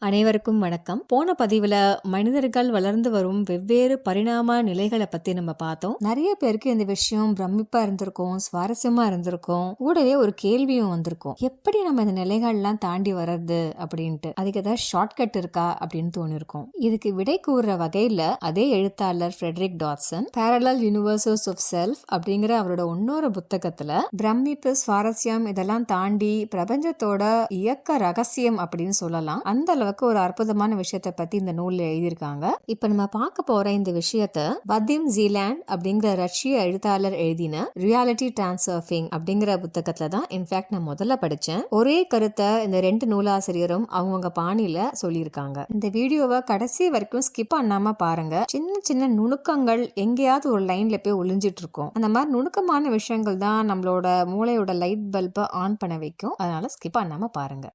அனைவருக்கும் வணக்கம். போன பதிவுல மனிதர்கள் வளர்ந்து வரும் வெவ்வேறு பரிணாம நிலைகளை பத்தி நம்ம பார்த்தோம். நிறைய பேருக்கு இந்த விஷயம் பிரமிப்பா இருந்திருக்கும் சுவாரஸ்யமா இருந்திருக்கும். கூடவே ஒரு கேள்வியும் வந்திருக்கும். எப்படி நம்ம இந்த நிலைகள்லாம் தாண்டி வர்றது அப்படின்ட்டு. அதுக்கு ஏதாவது ஷார்ட்கட் இருக்கா அப்படின்னு தோணிருக்கும். இதுக்கு விடை கூறுற வகையில அதே எழுத்தாளர் Fredrick Dodson parallel universes of self அப்படிங்கிற அவரோட இன்னொரு புத்தகத்துல பிரமிப்பு சுவாரஸ்யம் இதெல்லாம் தாண்டி பிரபஞ்சத்தோட இயக்க ரகசியம் அப்படின்னு சொல்லலாம். அந்த அளவுக்கு ஒரு அற்புதமான விஷயத்தை பத்தி இந்த நூலில் எழுதியிருக்காங்க. இப்ப நம்ம பார்க்க போற இந்த விஷயத்த வதிம் ஜீலாண்ட் அப்படிங்கிற ரஷ்ய எழுத்தாளர் எழுதின ரியாலிட்டி டிரான்சர்ஃபிங் அப்படிங்கிற புத்தகத்துல தான் இன்ஃபேக்ட் நான் முதல்ல படிச்சேன். ஒரே கருத்தை இந்த ரெண்டு நூலாசிரியரும் அவங்கவுங்க பாணியில சொல்லியிருக்காங்க. இந்த வீடியோவை கடைசி வரைக்கும் ஸ்கிப் பண்ணாம பாருங்க. சின்ன சின்ன நுணுக்கங்கள் எங்கேயாவது ஒரு லைன்ல போய் ஒளிஞ்சிட்டு இருக்கும். அந்த மாதிரி நுணுக்கமான விஷயங்கள் தான் நம்மளோட மூளையோட லைட் பல்பை ஆன் பண்ண வைக்கும். அதனால ஸ்கிப் பண்ணாம பாருங்க.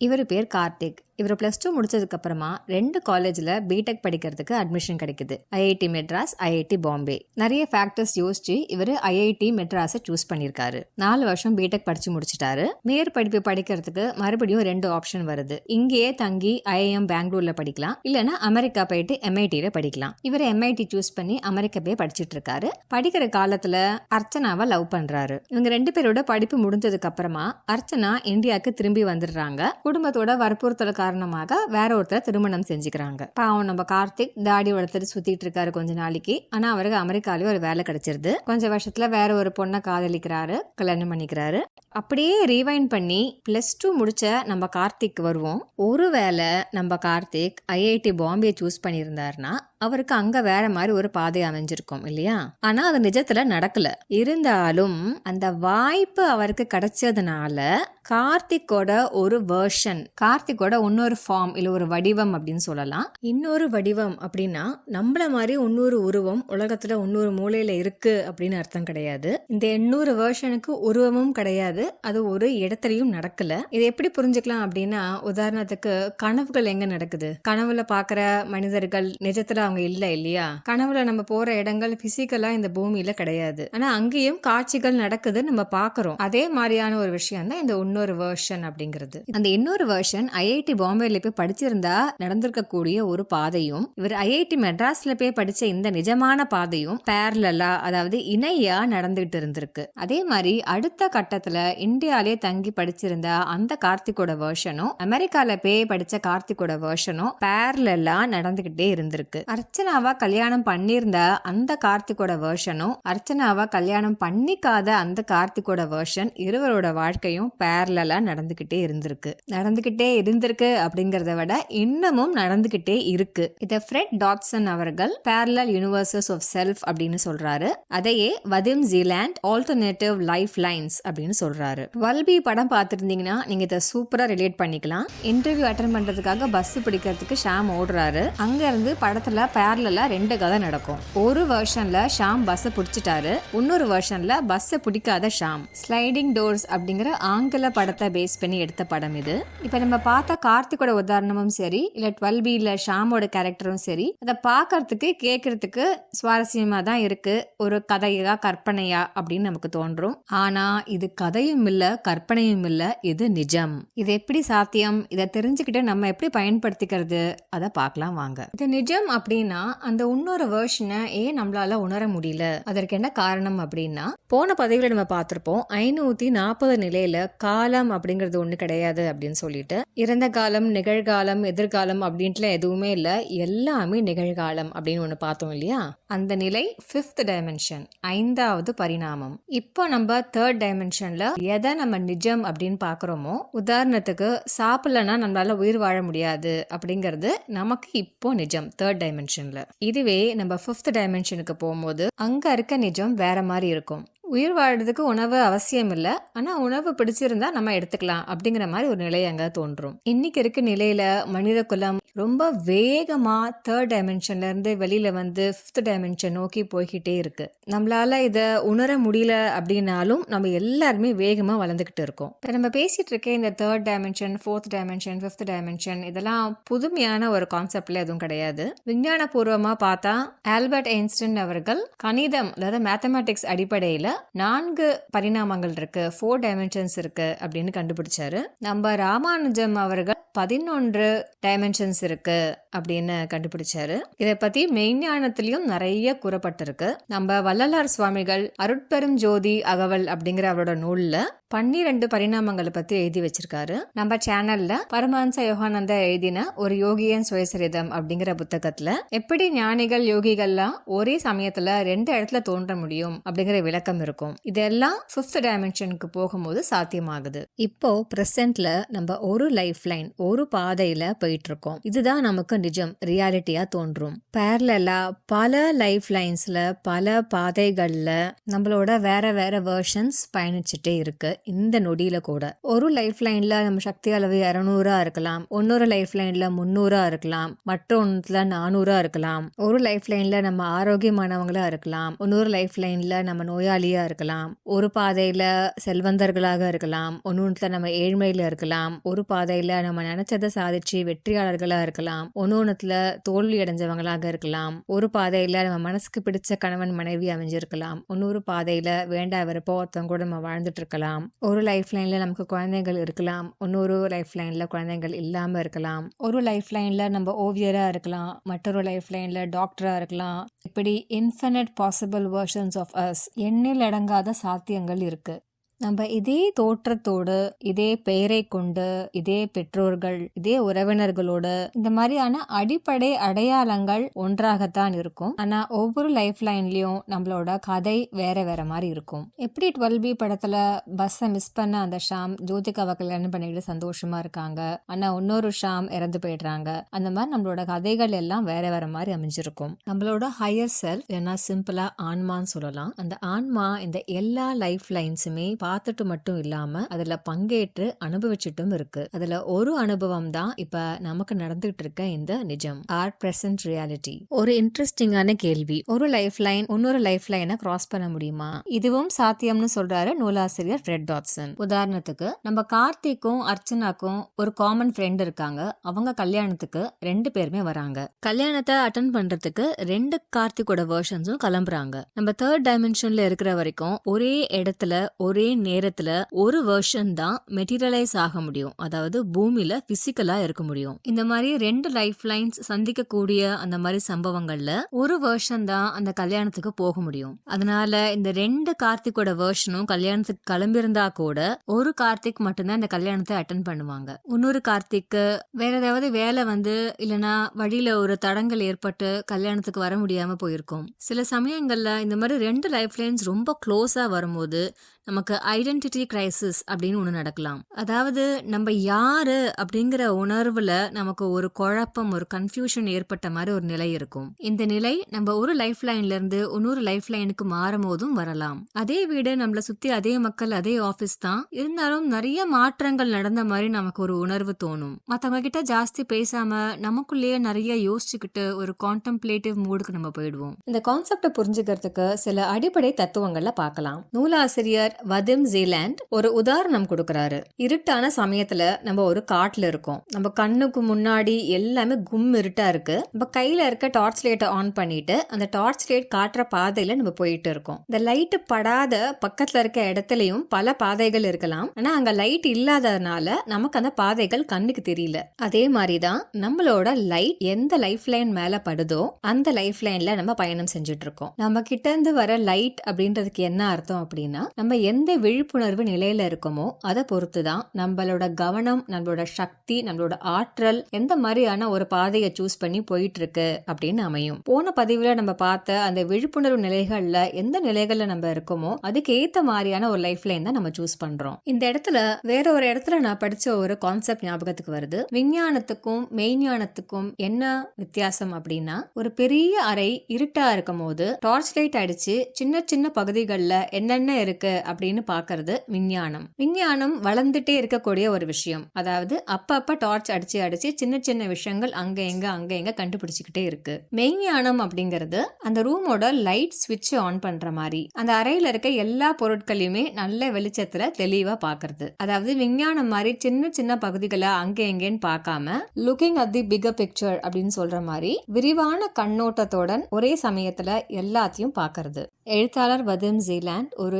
இவர் பேர் கார்த்திக். இவர் ப்ளஸ் டூ முடிச்சதுக்கு அப்புறமா ரெண்டு காலேஜில் பிடெக் படிக்கிறதுக்கு அட்மிஷன் கிடைக்குது. ஐஐடி மெட்ராஸ் ஐஐடி பாம்பே நிறைய ஃபேக்டர்ஸ் யோசிச்சு இவர் ஐஐடி மெட்ராஸை சூஸ் பண்ணியிருக்காரு. நாலு வருஷம் பிடெக் படிச்சு முடிச்சிட்டாரு. மேற்படிப்பு படிக்கிறதுக்கு மறுபடியும் ரெண்டு ஆப்ஷன் வருது. இங்கேயே தங்கி ஐஐஎம் பெங்களூர்ல படிக்கலாம். இல்லைன்னா அமெரிக்கா போயிட்டு எம்ஐடியில படிக்கலாம். இவர் எம்ஐடி சூஸ் பண்ணி அமெரிக்கா போய் படிச்சுட்டு இருக்காரு படிக்கிற காலத்துல அர்ச்சனாவை லவ் பண்றாரு. இவங்க ரெண்டு பேரோட படிப்பு முடிஞ்சதுக்கு அப்புறமா அர்ச்சனா இந்தியாவுக்கு திரும்பி வந்துடுறாங்க. குடும்பத்தோட வற்புறுத்தல் காரணமாக வேற ஒருத்தரை திருமணம் செஞ்சுக்கிறாங்க. பாவம் நம்ம கார்த்திக் தாடி வளர்த்துட்டு சுத்திட்டு இருக்காரு கொஞ்ச நாளைக்கு. ஆனா அவருக்கு அமெரிக்காலயும் ஒரு வேலை கிடைச்சிருது. கொஞ்ச வருஷத்துல வேற ஒரு பொண்ணை காதலிக்கிறாரு கல்யாணம் பண்ணிக்கிறாரு. அப்படியே ரீவைண்ட் பண்ணி பிளஸ் டூ முடிச்ச நம்ம கார்த்திக் வருவோம். ஒருவேளை நம்ம கார்த்திக் ஐஐடி பாம்பே சூஸ் பண்ணியிருந்தாருன்னா அவருக்கு அங்க வேற மாதிரி ஒரு பாதை அமைஞ்சிருக்கும் இல்லையா? ஆனா அது நிஜத்துல நடக்கல. இருந்தாலும் அந்த வாய்ப்பு அவருக்கு கிடைச்சதுனால கார்த்திக்கோட ஒரு வேர்ஷன் கார்த்திக்கோட இன்னொரு ஃபார்ம் இல்ல ஒரு வடிவம் அப்படின்னு சொல்லலாம். இன்னொரு வடிவம் அப்படின்னா நம்மள மாதிரி இன்னொரு உருவம் உலகத்துல இன்னொரு மூலையில இருக்கு அப்படின்னு அர்த்தம் கிடையாது. இந்த எண்ணூறு வேர்ஷனுக்கு உருவமும் கிடையாது. அது ஒரு இடத்துலயும் நடக்கல. இதை எப்படி புரிஞ்சுக்கலாம் அப்படின்னா உதாரணத்துக்கு கனவுகள் எங்க நடக்குது? கனவுல பாக்குற மனிதர்கள் நிஜத்துல அவங்க இல்ல இல்லையா? கனவுல நம்ம போற இடங்கள் பிசிக்கலா இந்த பூமியில கிடையாது. ஆனா அங்கேயும் காட்சிகள் நடக்குது நம்ம பாக்குறோம். அதே மாதிரியான ஒரு விஷயம் தான் இந்த இன்னொரு வேர்ஷன் அப்படிங்கிறது. அந்த இன்னொரு வேர்ஷன் ஐஐடி பாம்பேல போய் படிச்சிருந்தா நடந்திருக்கக்கூடிய ஒரு பாதையும் இவர் ஐஐடி மெட்ராஸ்ல போய் படிச்ச இந்த நிஜமான பாதையும் பேரலா அதாவது இணையா நடந்துகிட்டு இருந்திருக்கு. அதே மாதிரி அடுத்த கட்டத்துல இந்தியாலே தங்கி படிச்சிருந்த அந்த கார்த்திகோட வேர்ஷனும் அமெரிக்கால போய் படிச்ச கார்த்திகோட வேர்ஷனும் பேரலா நடந்துகிட்டே இருந்திருக்கு. அர்ச்சனாவா கல்யாணம் பண்ணியிருந்த அந்த கார்த்திகோட வேர்ஷனும் அர்ச்சனாவா கல்யாணம் பண்ணிக்காத அந்த கார்த்திகோட வேர்ஷன் இருவரோட வாழ்க்கையும் பேரலா நடந்துகிட்டே இருந்திருக்கு. நடந்துகிட்டே இருந்திருக்கு அப்படிங்கறத விட இன்னமும் நடந்துகிட்டே இருக்கு. இத ஃப்ரெட் டாட்சன் அவர்கள் பேரலல் யூனிவர்சஸ் ஆஃப் செல்ஃப் அப்படின்னு சொல்றாரு. அதையே Vadim Zeland alternative life lines அப்படின்னு சொல்றாரு. வல்பி படம் பார்த்துருந்தீங்கன்னா நீங்க இதை சூப்பரா ரிலேட் பண்ணிக்கலாம். இன்டர்வியூ அட்டன் பண்றதுக்காக பஸ் பிடிக்கிறதுக்கு ஷாம் ஓடுறாரு. அங்க இருந்து படத்துல பேரலா ரெண்டு கதை நடக்கும். ஒரு வருஷனில் ஷாம் பஸ்ஸை பிடிச்சிட்டாரு. இன்னொரு வருஷனில் பஸ்ஸை பிடிக்காத ஷாம். ஸ்லைடிங் டோர்ஸ் அப்படிங்கிற ஆங்கில படத்தை பேஸ் பண்ணி எடுத்த படம் இது. இப்போ நம்ம பார்த்த கார்த்திகோட உதாரணமும் சரி இல்லை டுவெல் பியில் ஷாமோட கேரக்டரும் சரி அதை பார்க்கறதுக்கு கேட்கறதுக்கு சுவாரஸ்யமாக தான் இருக்குது ஒரு கதையா கற்பனையா அப்படின்னு நமக்கு தோன்றும். ஆனால் இது கதையும் இல்லை கற்பனையும் இல்லை இது நிஜம். இது எப்படி சாத்தியம்? இதை தெரிஞ்சுக்கிட்டு நம்ம எப்படி பயன்படுத்திக்கிறது? அதை பார்க்கலாம் வாங்க. இது நிஜம் அப்படின்னு அந்த இன்னொரு வேர்ஷனை ஏன் நம்மளால உணர முடியல? அதற்கு என்ன காரணம் அப்படின்னா போன பதவியில நம்ம பார்த்துருப்போம் ஐநூத்தி நாற்பது நிலையில காலம் அப்படிங்கிறது ஒண்ணு கிடையாது அப்படின்னு சொல்லிட்டு இறந்த காலம் நிகழ்காலம் எதிர்காலம் அப்படின்ட்டுல எதுவுமே இல்ல எல்லாமே நிகழ்காலம் அப்படின்னு ஒண்ணு பார்த்தோம் இல்லையா? அந்த நிலை ஃபிஃப்த் டைமென்ஷன் ஐந்தாவது பரிணாமம். இப்போ நம்ம தேர்ட் டைமென்ஷன்ல எதை நம்ம நிஜம் அப்படின்னு பார்க்குறோமோ உதாரணத்துக்கு சாப்பிடலன்னா நம்மளால உயிர் வாழ முடியாது அப்படிங்கிறது நமக்கு இப்போ நிஜம் தேர்ட் டைமென்ஷன்ல இதுவே நம்ம ஃபிஃப்த் டைமென்ஷனுக்கு போகும்போது அங்க இருக்க நிஜம் வேற மாதிரி இருக்கும். உயிர் வாழ்றதுக்கு உணவு அவசியம் இல்லை ஆனால் உணவு பிடிச்சிருந்தா நம்ம எடுத்துக்கலாம் அப்படிங்கிற மாதிரி ஒரு நிலை அங்கே தோன்றும். இன்னைக்கு இருக்க நிலையில மனித குலம் ரொம்ப வேகமாக தேர்ட் டைமென்ஷன்ல இருந்து வெளியில வந்து ஃபிஃப்த் டைமென்ஷன் நோக்கி போய்கிட்டே இருக்கு. நம்மளால இதை உணர முடியல அப்படின்னாலும் நம்ம எல்லாருமே வேகமாக வளர்ந்துக்கிட்டு இருக்கோம். இப்போ நம்ம பேசிட்டு இருக்க இந்த third dimension fourth dimension fifth dimension இதெல்லாம் புதுமையான ஒரு கான்செப்ட்ல எதுவும் கிடையாது. விஞ்ஞான பூர்வமாக பார்த்தா ஆல்பர்ட் ஐன்ஸ்டன் அவர்கள் கணிதம் அதாவது மேத்தமேட்டிக்ஸ் அடிப்படையில் நான்கு பரிணாமங்கள் இருக்கு ஃபோர் டைமென்ஷன்ஸ் இருக்கு அப்படின்னு கண்டுபிடிச்சாரு. நம்ம ராமானுஜம் அவர்கள் பதினொன்று டைமென்ஷன்ஸ் இருக்கு அப்படின்னு கண்டுபிடிச்சாரு. இதை பத்தி மெய்ஞானத்திலையும் நிறைய கூறப்பட்டிருக்கு. நம்ம வள்ளலார் சுவாமிகள் அருட்பெரும் ஜோதி அகவல் அப்படிங்கிற அவரோட நூல்ல பன்னிரண்டு பரிணாமங்களை பத்தி எழுதி வச்சிருக்காரு. நம்ம சேனல்ல பரமஹன்ச யோகானந்தா எழுதின ஒரு யோகியன் சுயசரிதம் அப்படிங்கிற புத்தகத்துல எப்படி ஞானிகள் யோகிகள்லாம் ஒரே சமயத்துல ரெண்டு இடத்துல தோன்ற முடியும் அப்படிங்கிற விளக்கம் இருக்கும். இதெல்லாம் ஃபிஃப்த் டைமென்ஷனுக்கு போகும்போது சாத்தியமாகுது. இப்போ பிரசன்ட்ல நம்ம ஒரு லைஃப் லைன் ஒரு பாதையில போயிட்டு இருக்கோம் இதுதான் நமக்கு நிஜம் ரியாலிட்டியா தோன்றும். பேரலா பல லைஃப் லைன்ஸ்ல பல பாதைகள்ல நம்மளோட வேற வேற வெர்ஷன்ஸ் பயணிச்சுட்டே இருக்கு. இந்த நொடியில கூட. ஒரு லைஃப் லைன்ல நம்ம சக்தி அளவு இரநூறா இருக்கலாம். இன்னொரு லைஃப் லைன்ல முன்னூறா இருக்கலாம் மற்றொன்னுல நானூறா இருக்கலாம். ஒரு லைஃப் லைன்ல நம்ம ஆரோக்கியமானவங்களா இருக்கலாம். இன்னொரு லைஃப் லைன்ல நம்ம நோயாளியா இருக்கலாம். ஒரு பாதையில செல்வந்தர்களாக இருக்கலாம். ஒன்னொன்றுல நம்ம ஏழ்மையில இருக்கலாம். ஒரு பாதையில நம்ம நினைச்சதை சாதிச்சு வெற்றியாளர்களா இருக்கலாம். ஒன்னொன்றுல தோல்வி அடைஞ்சவங்களாக இருக்கலாம். ஒரு பாதையில நம்ம மனசுக்கு பிடிச்ச கணவன் மனைவி அமைஞ்சிருக்கலாம். இன்னொரு பாதையில வேண்டா விருப்பம் ஒருத்தவங்க கூட நம்ம வாழ்ந்துட்டு இருக்கலாம். ஒரு லைஃப் லைனில் நமக்கு குழந்தைகள் இருக்கலாம். இன்னொரு லைஃப் லைனில் குழந்தைகள் இல்லாமல் இருக்கலாம். ஒரு லைஃப் லைனில் நம்ம ஓவியராக இருக்கலாம். மற்றொரு லைஃப் லைனில் டாக்டராக இருக்கலாம். இப்படி infinite possible versions of us எண்ணில் அடங்காத சாத்தியங்கள் இருக்குது நம்ம இதே தோற்றத்தோடு இதே பெயரை கொண்டு இதே பெற்றோர்கள் இதே உறவினர்களோட இந்த மாதிரியான அடிப்படை அடையாளங்கள் ஒன்றாகத்தான் இருக்கும். ஆனா ஒவ்வொரு லைஃப் லைன்லயும் நம்மளோட கதை வேற வேற மாதிரி இருக்கும். எப்படி டுவெல் பி படத்துல பஸ்ஸை மிஸ் பண்ண அந்த ஷாம் ஜோதிகாவை கல்யாணம் பண்ணிக்கிட்டு சந்தோஷமா இருக்காங்க. ஆனா இன்னொரு ஷாம் இறந்து போயிடுறாங்க. அந்த மாதிரி நம்மளோட கதைகள் எல்லாம் வேற வேற மாதிரி அமைஞ்சிருக்கும். நம்மளோட ஹையர் செல்ஃப் ஏன்னா சிம்பிளா ஆன்மான்னு சொல்லலாம். அந்த ஆன்மா இந்த எல்லா லைஃப் லைன்ஸுமே பார்த்துட்டு மட்டும் இல்லாம அதுல பங்கேற்று அனுபவிச்சுட்டும் இருக்கு. அதுல ஒரு அனுபவம் தான் இப்ப நமக்கு நடந்துகிட்டு இருக்க இந்த நிஜம் ஆர் பிரசன்ட் ரியாலிட்டி ஒரு இன்ட்ரெஸ்டிங்கான கேள்வி. ஒரு லைஃப் லைன் இன்னொரு லைஃப் லைனை கிராஸ் பண்ண முடியுமா? இதுவும் சாத்தியம்னு சொல்றாரு நூலாசிரியர் ரெட் டாட்சன் உதாரணத்துக்கு நம்ம கார்த்திக்கும் அர்ச்சனாக்கும் ஒரு காமன் ஃப்ரெண்ட் இருக்காங்க. அவங்க கல்யாணத்துக்கு ரெண்டு பேருமே வராங்க. கல்யாணத்தை அட்டன் பண்றதுக்கு ரெண்டு கார்த்திகோட வேர்ஷன்ஸும் கிளம்புறாங்க. நம்ம தேர்ட் டைமென்ஷன்ல இருக்கிற வரைக்கும் ஒரே இடத்துல ஒரே நேரத்துல ஒரு வெர்ஷன் தான் மெட்டீரியலைஸ் ஆக முடியும். அதாவது பூமியில பிசிக்கலா இருக்க முடியும். இந்த மாதிரி ரெண்டு லைஃப் லைன்ஸ் சந்திக்கக்கூடிய அந்த மாதிரி சம்பவங்கள்ல ஒரு வெர்ஷன் தான் அந்த கல்யாணத்துக்கு போக முடியும். அதனால இந்த ரெண்டு கார்த்திக்கோட வேர்ஷனும் கல்யாணத்துக்கு கிளம்பியிருந்தா கூட ஒரு கார்த்திக் மட்டும்தான் இந்த கல்யாணத்தை அட்டன் பண்ணுவாங்க. இன்னொரு கார்த்திக்கு வேற ஏதாவது வேலை வந்து இல்லனா வழியில ஒரு தடங்கள் ஏற்பட்டு கல்யாணத்துக்கு வர முடியாம போயிருக்கும். சில சமயங்கள்ல இந்த மாதிரி ரெண்டு லைஃப் லைன்ஸ் ரொம்ப க்ளோஸா வரும்போது நமக்கு ஐடென்டிட்டி கிரைசிஸ் அப்படின்னு ஒன்று நடக்கலாம். அதாவது நம்ம யாரு அப்படிங்கிற உணர்வுல நமக்கு ஒரு குழப்பம் ஒரு கன்ஃபியூஷன் ஏற்பட்ட மாதிரி ஒரு நிலை இருக்கும். இந்த நிலை நம்ம ஒரு லைஃப் லைன்ல இருந்து இன்னொரு லைஃப் லைனுக்கு மாறும் போதும் வரலாம். அதே வீடு நம்மளை சுத்தி அதே மக்கள் அதே ஆபீஸ் தான். இருந்தாலும் நிறைய மாற்றங்கள் நடந்த மாதிரி நமக்கு ஒரு உணர்வு தோணும். மத்தவங்க கிட்ட ஜாஸ்தி பேசாம நமக்குள்ளேயே நிறைய யோசிச்சுக்கிட்டு ஒரு கான்டம்ப்ளேட்டிவ் மூடுக்கு நம்ம போயிடுவோம். இந்த கான்செப்டை புரிஞ்சுக்கிறதுக்கு சில அடிப்படை தத்துவங்கள்ல பார்க்கலாம். நூலாசிரியர் வதிம் ஜீலாண்ட் ஒரு உதாரணம் கொடுக்கறாரு. இருட்டான சமயத்துல நம்ம ஒரு காட்டுல இருக்கோம். நம்ம கண்ணுக்கு முன்னாடி எல்லாமே கும் இருட்டா இருக்கு. நம்ம கையில இருக்க டார்ச் லைட்டை ஆன் பண்ணிட்டு அந்த டார்ச் லைட் காட்டுற பாதையில நம்ம போயிட்டு இருக்கோம். இந்த லைட் படாத பக்கத்துல இருக்க இடத்துலயும் பல பாதைகள் இருக்கலாம். ஆனா அங்க லைட் இல்லாததுனால நமக்கு அந்த பாதைகள் கண்ணுக்கு தெரியல. அதே மாதிரிதான் நம்மளோட லைட் எந்த லைஃப் லைன் மேல படுதோ அந்த லைஃப் லைன்ல நம்ம பயணம் செஞ்சுட்டு இருக்கோம். நம்ம கிட்ட இருந்து வர லைட் அப்படின்றதுக்கு என்ன அர்த்தம் அப்படின்னா நம்ம எந்த விழிப்புணர்வு நிலையில இருக்கோமோ அதை பொறுத்து தான் நம்மளோட கவனம் நம்மளோட சக்தி நம்மளோட ஆற்றல் எந்த மாதிரியான ஒரு பாதையை சூஸ் பண்ணி போயிட்டு இருக்கு அப்படின்னு அமையும். போன பதிவுல நம்ம பார்த்த அந்த விழிப்புணர்வு நிலைகள்ல எந்த நிலைகள்ல நம்ம இருக்கோமோ அதுக்கு ஏத்த மாதிரியான ஒரு லைஃப் லைன் தான் நம்ம சூஸ் பண்றோம். இந்த இடத்துல வேற ஒரு இடத்துல நான் படிச்ச ஒரு கான்செப்ட் ஞாபகத்துக்கு வருது. விஞ்ஞானத்துக்கும் மெய்ஞானத்துக்கும் என்ன வித்தியாசம் அப்படின்னா ஒரு பெரிய அறை இருட்டா இருக்கும் போது டார்ச் லைட் அடிச்சு சின்ன சின்ன பகுதிகளில் என்னென்ன இருக்கு அப்படின்னு பாக்குறது விஞ்ஞானம். விஞ்ஞானம் வளர்ந்துட்டே இருக்கக்கூடிய ஒரு விஷயம். அதாவது அப்பப்ப டார்ச் அடிச்சு அடிச்சு சின்ன சின்ன விஷயங்கள் அங்க எங்க அங்க எங்க கண்டுபிடிச்சுக்கிட்டே இருக்கு. மெய்ஞானம் அப்படிங்கிறது அந்த ரூமோட லைட் ஸ்விட்ச் ஆன் பண்ற மாதிரி. அந்த அறையில இருக்க எல்லா பொருட்களையுமே நல்ல வெளிச்சத்துல தெளிவா பாக்குறது அதாவது விஞ்ஞானம் மாதிரி சின்ன சின்ன பகுதிகளை அங்க எங்கேன்னு பார்க்காம looking at the figure picture அப்படின்னு சொல்ற மாதிரி விரிவான கண்ணோட்டத்துடன் ஒரே சமயத்துல எல்லாத்தையும் பார்க்கறது. எழுத்தாளர் வதிம் ஜீலாண்ட் ஒரு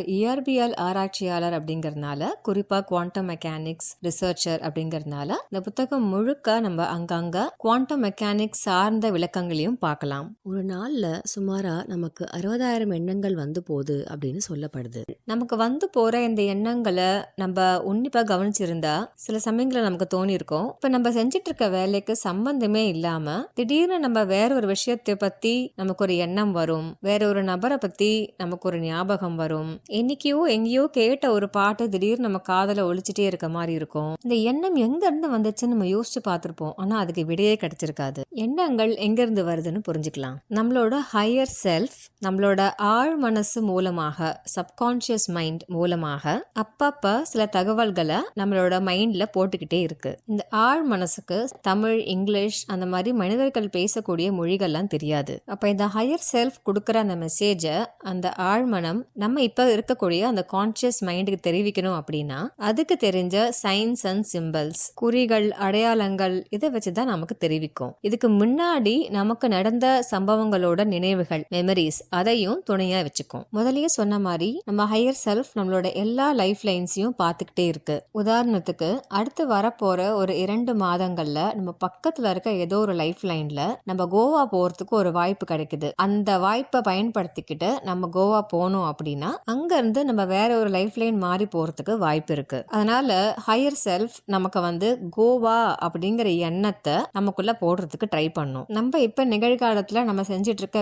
இயற்பியல் ஆராய்ச்சியாளர் அப்படிங்கறதுனால குறிப்பா குவாண்டம் மெக்கானிக்ஸ் ரிசர்ச்சர் அப்படிங்கறதுனால இந்த புத்தகம் முழுக்க நம்ம அங்கங்க குவாண்டம் மெக்கானிக்ஸ் சார்ந்த விளக்கங்களையும் பார்க்கலாம். ஒரு நாள்ல சுமாரா நமக்கு அறுபதாயிரம் எண்ணங்கள் வந்து போகுது அப்படின்னு சொல்லப்படுது. நமக்கு வந்து போற இந்த எண்ணங்களை நம்ம உன்னிப்பா கவனிச்சிருந்தா சில சமயங்களில் நமக்கு தோணி இருக்கும் இப்ப நம்ம செஞ்சிட்டு இருக்க வேலைக்கு சம்பந்தமே இல்லாம திடீர்னு நம்ம வேற ஒரு விஷயத்தை பத்தி நமக்கு ஒரு எண்ணம் வரும். வேற ஒரு நபரை பத்தி நமக்கு ஒரு ஞாபகம் வரும். என்னைக்கோ எங்கேயோ கேட்ட ஒரு பாட்டு திடீர்னு நம்ம காதல ஒழிச்சிட்டே இருக்க மாதிரி இருக்கும். இந்த எண்ணம் எங்க இருந்து வந்துச்சுன்னு நம்ம யோசிச்சு பார்த்துருப்போம். ஆனா அதுக்கு விடையே கிடைச்சிருக்காது. எண்ணங்கள் எங்க இருந்து வருதுன்னு புரிஞ்சுக்கலாம். நம்மளோட ஹையர் செல்ஃப் நம்மளோட ஆழ் மனசு மூலமாக சப்கான்ஷியஸ் மைண்ட் மூலமாக அப்பப்ப சில தகவல்களை நம்மளோட மைண்ட்ல போட்டுக்கிட்டே இருக்கு. இந்த ஆழ் மனசுக்கு தமிழ் இங்கிலீஷ் அந்த மாதிரி மனிதர்கள் பேசக்கூடிய மொழிகள்லாம் தெரியாது. அப்ப இந்த ஹையர் செல்ஃப் கொடுக்குற அந்த மெசேஜை அந்த ஆழ்மனம் நம்ம இப்ப இருக்கக்கூடிய அந்த கான்சியஸ் மைண்டுக்கு தெரிவிக்கணும் அப்படின்னா அதுக்கு தெரிஞ்ச சைன்ஸ் அண்ட் சிம்பிள்ஸ் குறிகள் அடையாளங்கள் இதை வச்சுதான் நமக்கு தெரிவிக்கும். இதுக்கு முன்னாடி நமக்கு நடந்த சம்பவங்களோட நினைவுகள் மெமரிஸ் அதையும் துணையா வச்சுக்கும். முதலியே சொன்ன மாதிரி நம்ம ஹையர் செல்ஃப் நம்மளோட எல்லா லைஃப் லைன்ஸையும் பார்த்துக்கிட்டே இருக்கு. உதாரணத்துக்கு அடுத்து வரப்போற ஒரு இரண்டு மாதங்கள்ல நம்ம பக்கத்துல இருக்க ஏதோ ஒரு லைஃப் லைன்ல நம்ம கோவா போறதுக்கு ஒரு வாய்ப்பு கிடைக்குது. அந்த வாய்ப்பை பயன்படுத்திக்கிட்டு நம்ம கோவா போனோம் அப்படின்னா அங்க இருந்து நம்ம வேற ஒரு லைஃப் லைன் மாறி போகிறதுக்கு வாய்ப்பு இருக்குது அதனால் ஹையர் செல்ஃப் நமக்கு வந்து கோவா அப்படிங்கிற எண்ணத்தை நமக்குள்ளே போடுறதுக்கு ட்ரை பண்ணும். நம்ம இப்போ நிகழ்காலத்தில் நம்ம செஞ்சுட்டு இருக்க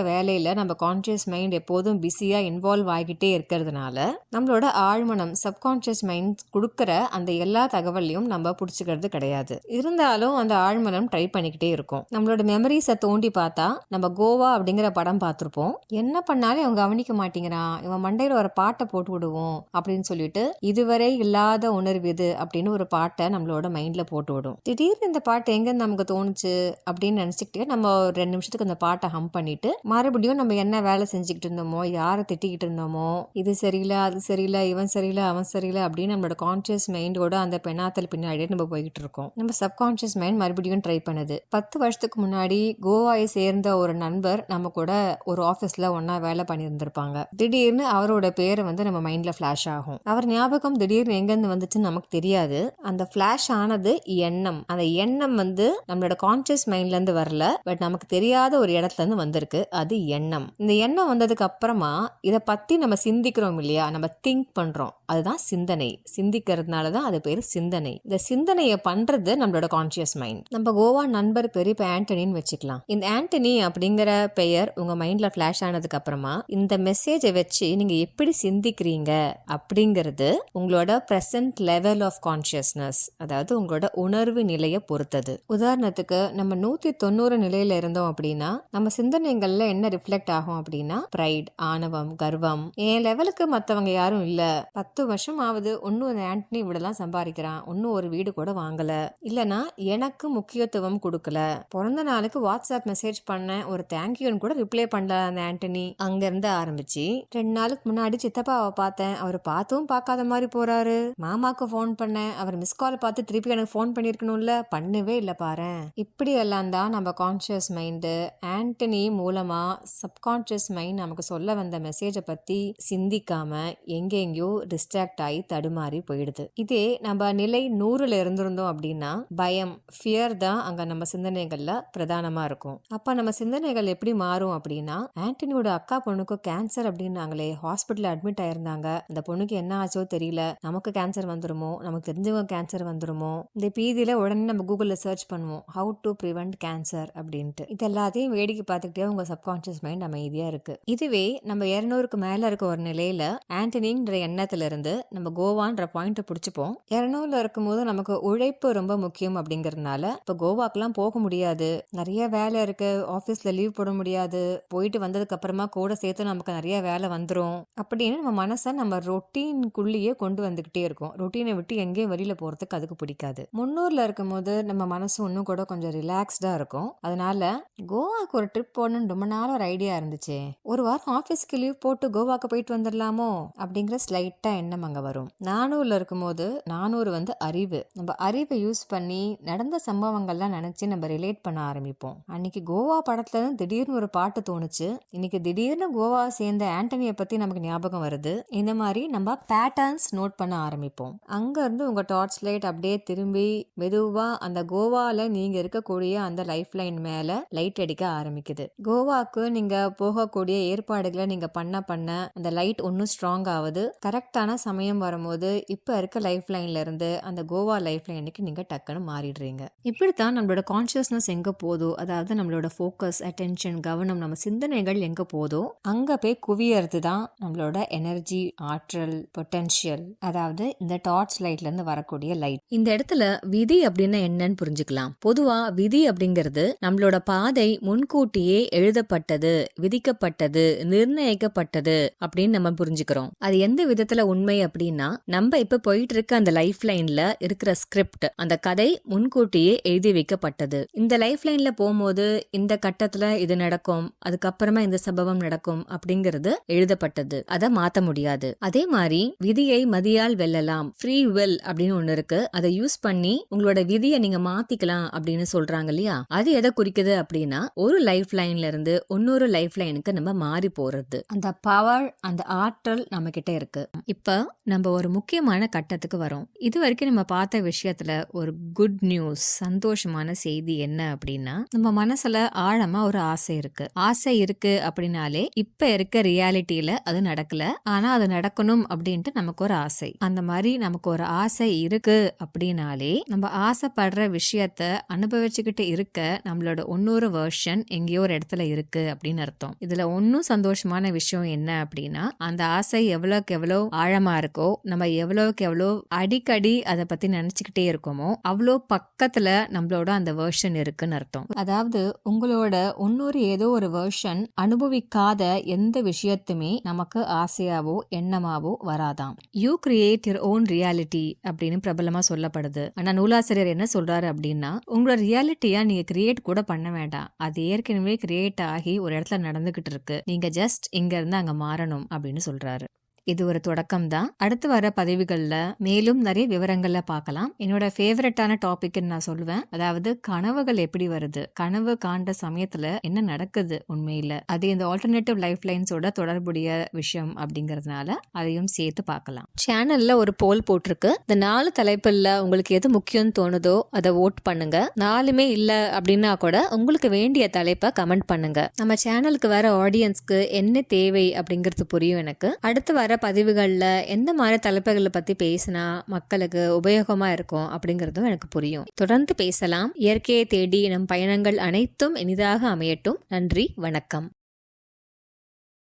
நம்ம கான்ஷியஸ் மைண்ட் எப்போதும் பிஸியாக இன்வால்வ் ஆகிட்டே இருக்கிறதுனால நம்மளோட ஆழ்மனம் சப்கான்ஷியஸ் மைண்ட் கொடுக்குற அந்த எல்லா தகவலையும் நம்ம பிடிச்சிக்கிறது கிடையாது. இருந்தாலும் அந்த ஆழ்மனம் ட்ரை பண்ணிக்கிட்டே இருக்கும். நம்மளோட மெமரிஸை தோண்டி பார்த்தா நம்ம கோவா அப்படிங்கிற படம் பார்த்துருப்போம். என்ன பண்ணாலும் இவன் கவனிக்க மாட்டேங்கிறான். இவன் மண்டையில் ஒரு பாட்டை போட்டு விடுவோம். அப்படின்னு சொல்லிட்டு இதுவரை இல்லாத உணர்வு இது அப்படின்னு ஒரு பாட்டை நம்மளோட மைண்ட்ல போட்டு விடும். திடீர்னு இந்த பாட்டு எங்க நமக்கு தோணுச்சு அப்படின்னு நினைச்சுக்கிட்டே நம்ம ஒரு ரெண்டு நிமிஷத்துக்கு அந்த பாட்டை ஹம் பண்ணிட்டு மறுபடியும் நம்ம என்ன வேலை செஞ்சுக்கிட்டு இருந்தோமோ யாரை திட்டிக்கிட்டு இருந்தோமோ இது சரியில்லை அது சரியில்லை இவன் சரியில்லை அவன் சரியில்லை அப்படின்னு நம்மளோட கான்சியஸ் மைண்டோட அந்த பெண்ணாத்தல் பின்னாடியே நம்ம போய்கிட்டு இருக்கோம். நம்ம சப்கான்சியஸ் மைண்ட் மறுபடியும் ட்ரை பண்ணுது. பத்து வருஷத்துக்கு முன்னாடி கோவாயை சேர்ந்த ஒரு நண்பர் நம்ம கூட ஒரு ஆஃபீஸில் ஒன்னா வேலை பண்ணியிருந்திருப்பாங்க. திடீர்னு அவரோட பேரை வந்து நம்ம மைண்ட் மைண்ட்ல ஃபிளாஷ் ஆகும். அவர் ஞாபகம் திடீர்னு எங்கேருந்து வந்துச்சுன்னு நமக்கு தெரியாது. அந்த ஃபிளாஷ் ஆனது எண்ணம். அந்த எண்ணம் வந்து நம்மளோட கான்சியஸ் மைண்ட்ல இருந்து வரல. பட் நமக்கு தெரியாத ஒரு இடத்துல இருந்து வந்திருக்கு. அது எண்ணம். இந்த எண்ணம் வந்ததுக்கு அப்புறமா இதை பத்தி நம்ம சிந்திக்கிறோம் இல்லையா? நம்ம திங்க் பண்றோம். அதுதான் சிந்தனை. சிந்திக்கிறதுனால தான் அது பேர் சிந்தனை. இந்த சிந்தனையை பண்றது நம்மளோட கான்சியஸ் மைண்ட் நம்ம கோவா நண்பர் பேர் இப்போ ஆண்டனின்னு வச்சுக்கலாம். இந்த ஆண்டனி அப்படிங்கிற பெயர் உங்க மைண்ட்ல ஃபிளாஷ் ஆனதுக்கு அப்புறமா இந்த மெசேஜை வச்சு நீங்க எப்படி சிந்திக்கிறீங்க? அப்படிங்கிறது உங்களோட ப்ரெசன்ட் லெவல் ஆஃப் கான்சியஸ்னஸ் அதாவது உங்களோட உணர்வு நிலையை பொறுத்தது. உதாரணத்துக்கு நம்ம நூத்தி தொண்ணூறு நிலையில இருந்தோம் அப்படின்னா நம்ம சிந்தனைகள்ல என்ன ரிஃப்ளெக்ட் ஆகும் அப்படின்னா ப்ரைட் ஆணவம் கர்வம். என் லெவலுக்கு மத்தவங்க யாரும் இல்ல. பத்து வருஷம் ஆகுது ஒன்னும் அந்த ஆண்டனி இவ்வளவுதான் சம்பாதிக்கிறான். ஒன்னும் ஒரு வீடு கூட வாங்கல. இல்லனா எனக்கு முக்கியத்துவம் கொடுக்கல. பிறந்த நாளுக்கு வாட்ஸ்அப் மெசேஜ் பண்ணேன். ஒரு தேங்க்யூன்னு கூட ரிப்ளை பண்ணல அந்த ஆண்டனி. அங்க இருந்து ஆரம்பிச்சு ரெண்டு நாளுக்கு முன்னாடி சித்தப்பாவை பார்த்தேன். அவர் பார்த்தும் பார்க்காத மாதிரி போறாரு. மாமாக்கு ஃபோன் பண்ணேன். அவர் மிஸ் கால் பார்த்து திருப்பி எனக்கு ஃபோன் பண்ணிருக்கணும்ல. பண்ணவே இல்லை பாரு இப்படி எல்லாம் தான் நம்ம கான்சியஸ் மைண்டு ஆண்டனி மூலமா சப்கான்சியஸ் மைண்ட் நமக்கு சொல்ல வந்த மெசேஜை பத்தி சிந்திக்காம எங்கெங்கயோ டிஸ்ட்ராக்ட் ஆகி தடுமாறி போயிடுது. இதே நம்ம நிலை நூறுல இருந்திருந்தோம் அப்படின்னா பயம் ஃபியர் தான் அங்க நம்ம சிந்தனைகள்ல பிரதானமா இருக்கும். அப்ப நம்ம சிந்தனைகள் எப்படி மாறும் அப்படின்னா ஆண்டனியோட அக்கா பொண்ணுக்கு கேன்சர் அப்படின்னாங்களே ஹாஸ்பிட்டல் அட்மிட் ஆயிருந்தாங்க. அந்த பொண்ணுக்கு என்ன ஆச்சோ தெரியல. நமக்கு கேன்சர் வந்துருமோ? நமக்கு தெரிஞ்சவங்க கேன்சர் வந்துருமோ? இந்த பீதியில உடனே நம்ம கூகுள்ல சர்ச் பண்ணுவோம். ஹவு டு ப்ரிவெண்ட் கேன்சர் அப்படின்ட்டு. இது எல்லாத்தையும் வேடிக்கை பார்த்துக்கிட்டே உங்க சப்கான்சியஸ் மைண்ட் அமைதியா இருக்கு. இதுவே நம்ம இருநூறுக்கு மேல இருக்க ஒரு நிலையில ஆண்டனின்ற எண்ணத்துல இருந்து நம்ம கோவான்ற பாயிண்ட்டை பிடிச்சிப்போம். இருநூறுல இருக்கும் போது நமக்கு உழைப்பு ரொம்ப முக்கியம் அப்படிங்கறதுனால இப்ப கோவாக்கெல்லாம் போக முடியாது. நிறைய வேலை இருக்கு. ஆபீஸ்ல லீவ் போட முடியாது. போயிட்டு வந்ததுக்கு அப்புறமா கூட சேர்த்து நமக்கு நிறைய வேலை வந்துரும். அப்படின்னு நம்ம மனசை நம்ம ரொட்டீனுக்குள்ளேயே கொண்டு வந்துக்கிட்டே இருக்கோம். ரொட்டீனை விட்டு எங்கேயும் வெளியில் போகிறதுக்கு அதுக்கு பிடிக்காது. முன்னூரில் இருக்கும்போது நம்ம மனசு இன்னும் கூட கொஞ்சம் ரிலாக்ஸ்டாக இருக்கும். அதனால கோவாக்கு ஒரு ட்ரிப் போகணுன்னு ரொம்ப நாள் ஒரு ஐடியா இருந்துச்சு. ஒரு வாரம் ஆஃபீஸ்க்கு லீவ் போட்டு கோவாக்கு போயிட்டு வந்துடலாமோ? அப்படிங்கிற ஸ்லைட்டாக எண்ணம் அங்கே வரும். நானூரில் இருக்கும்போது நானூறு வந்து அறிவு. நம்ம அறிவை யூஸ் பண்ணி நடந்த சம்பவங்கள்லாம் நினச்சி நம்ம ரிலேட் பண்ண ஆரம்பிப்போம். அன்னைக்கு கோவா படத்துல திடீர்னு ஒரு பாட்டு தோணுச்சு. இன்னைக்கு திடீர்னு கோவா சேர்ந்த ஆண்டனியை பற்றி நமக்கு ஞாபகம் வருது. இந்த மாதிரி நம்ம பேட்டர்ன்ஸ் நோட் பண்ண ஆரம்பிப்போம். அங்கேருந்து உங்கள் டார்ச் லைட் அப்படியே திரும்பி மெதுவாக அந்த கோவாவில் நீங்கள் இருக்கக்கூடிய அந்த லைஃப் லைன் மேலே லைட் அடிக்க ஆரம்பிக்குது. கோவாக்கு நீங்கள் போகக்கூடிய ஏற்பாடுகளை நீங்கள் பண்ண பண்ண அந்த லைட் ஒன்றும் ஸ்ட்ராங் ஆகுது. கரெக்டான சமயம் வரும்போது இப்போ இருக்க லைஃப் லைன்லேருந்து அந்த கோவா லைஃப் லைனுக்கு நீங்கள் டக்குன்னு மாறிடுறீங்க. இப்படித்தான் நம்மளோட கான்ஷியஸ்னஸ் எங்கே போதோ அதாவது நம்மளோட ஃபோக்கஸ் அட்டென்ஷன் கவனம் நம்ம சிந்தனைகள் எங்கே போதோ அங்கே போய் குவியறது தான் நம்மளோட எனர்ஜி ஆற்றல் பொட்டென்ஷியல் அதாவது இந்த டார்ச் லைட்ல இருந்து வரக்கூடிய லைட் இந்த இடத்துல விதி அப்படின்னா என்னன்னு புரிஞ்சுக்கலாம். பொதுவா விதி அப்படிங்கிறது நம்மளோட பாதை முன்கூட்டியே எழுதப்பட்டது விதிக்கப்பட்டது நிர்ணயிக்கப்பட்டது அப்படின்னு நம்ம புரிஞ்சுக்கிறோம். அது எந்த விதத்துல உண்மை அப்படின்னா நம்ம இப்ப போயிட்டு இருக்க அந்த லைஃப் லைன்ல இருக்கிற ஸ்கிரிப்ட் அந்த கதை முன்கூட்டியே எழுதி வைக்கப்பட்டது. இந்த லைஃப் லைன்ல போகும்போது இந்த கட்டத்துல இது நடக்கும் அதுக்கப்புறமா இந்த சம்பவம் நடக்கும் அப்படிங்கிறது எழுதப்பட்டது. அதை மாத்த முடியாது. அதே மாதிரி விதியை மதியால் வெல்லலாம். ஃப்ரீ வெல் அப்படின்னு ஒண்ணு இருக்கு. அதை யூஸ் பண்ணி உங்களோட விதியை நீங்க மாத்திக்கலாம் அப்படின்னு சொல்றாங்க இல்லையா? அது எதை குறிக்குது அப்படின்னா ஒரு லைஃப் லைன்ல இருந்து இன்னொரு லைஃப் லைனுக்கு நம்ம மாறி போறது. அந்த பவர் அந்த ஆற்றல் நம்ம கிட்ட இருக்கு. இப்ப நம்ம ஒரு முக்கியமான கட்டத்துக்கு வரோம். இது வரைக்கும் நம்ம பார்த்த விஷயத்துல ஒரு குட் நியூஸ் சந்தோஷமான செய்தி என்ன அப்படின்னா நம்ம மனசுல ஆழமா ஒரு ஆசை இருக்கு. ஆசை இருக்கு அப்படின்னாலே இப்ப இருக்க ரியாலிட்டியில அது நடக்கல. ஆனா அது நடக்கணும் அப்படின்ட்டு நமக்கு ஒரு ஆசை. அந்த மாதிரி நமக்கு ஒரு ஆசை இருக்கு அப்படின்னாலே நம்ம ஆசைப்படுற விஷயத்த அனுபவிச்சுக்கிட்டு இருக்க நம்மளோட ஒன்னொரு வெர்ஷன் எங்கேயோ ஒரு இடத்துல இருக்கு அப்படின்னு அர்த்தம். இதுல ஒன்னும் சந்தோஷமான விஷயம் என்ன அப்படின்னா அந்த ஆசை எவ்வளவுக்கு எவ்வளவு ஆழமா இருக்கோ நம்ம எவ்வளவுக்கு எவ்வளோ அடிக்கடி அதை பத்தி நினைச்சுக்கிட்டே இருக்கோமோ அவ்வளோ பக்கத்துல நம்மளோட அந்த வேர்ஷன் இருக்குன்னு அர்த்தம். அதாவது உங்களோட இன்னொரு ஏதோ ஒரு வேர்ஷன் அனுபவிக்காத எந்த விஷயத்துமே நமக்கு ஆசையாவோ எண்ணமாவோ வராதாம். You create your own reality அப்படின்னு பிரபலமா சொல்லப்படுது. ஆனா நூலாசிரியர் என்ன சொல்றாரு அப்படின்னா உங்களோட ரியாலிட்டியா நீங்க கிரியேட் கூட பண்ண வேண்டாம். அது ஏற்கனவே கிரியேட் ஆகி ஒரு இடத்துல நடந்துகிட்டு இருக்கு. நீங்க ஜஸ்ட் இங்க இருந்து அங்க மாறணும் அப்படின்னு சொல்றாரு. இது ஒரு தொடக்கம் தான் அடுத்து வர பதிவுகளில் மேலும் நிறைய விவரங்களை பார்க்கலாம். என்னோட ஃபேவரட்டான டாபிக்னு நான் சொல்லுவேன். அதாவது கனவுகள் எப்படி வருது? கனவு காண்ட சமயத்துல என்ன நடக்குது உண்மையில? அது இந்த ஆல்டர்னேட்டிவ் லைஃப் லைன்ஸோட தொடர்புடைய விஷயம் அப்படிங்கறதுனால அதையும் சேர்த்து பார்க்கலாம். சேனல்ல ஒரு போல் போட்டிருக்கு. இந்த நாலு தலைப்புல உங்களுக்கு எது முக்கியம்னு தோணுதோ அதை ஓட் பண்ணுங்க. நாலுமே இல்ல அப்படின்னா கூட உங்களுக்கு வேண்டிய தலைப்பை கமெண்ட் பண்ணுங்க. நம்ம சேனலுக்கு வர ஆடியன்ஸ்க்கு என்ன தேவை அப்படிங்கிறது புரியும் எனக்கு. அடுத்து வர வர பதிவுகளில் எந்த மாதிரி தலைப்புகளை பற்றி பேசினா மக்களுக்கு உபயோகமாக இருக்கும் அப்படிங்கிறதும் எனக்கு புரியும். தொடர்ந்து பேசலாம். இயற்கையை தேடி நம் பயணங்கள் அனைத்தும் இனிதாக அமையட்டும். நன்றி. வணக்கம்.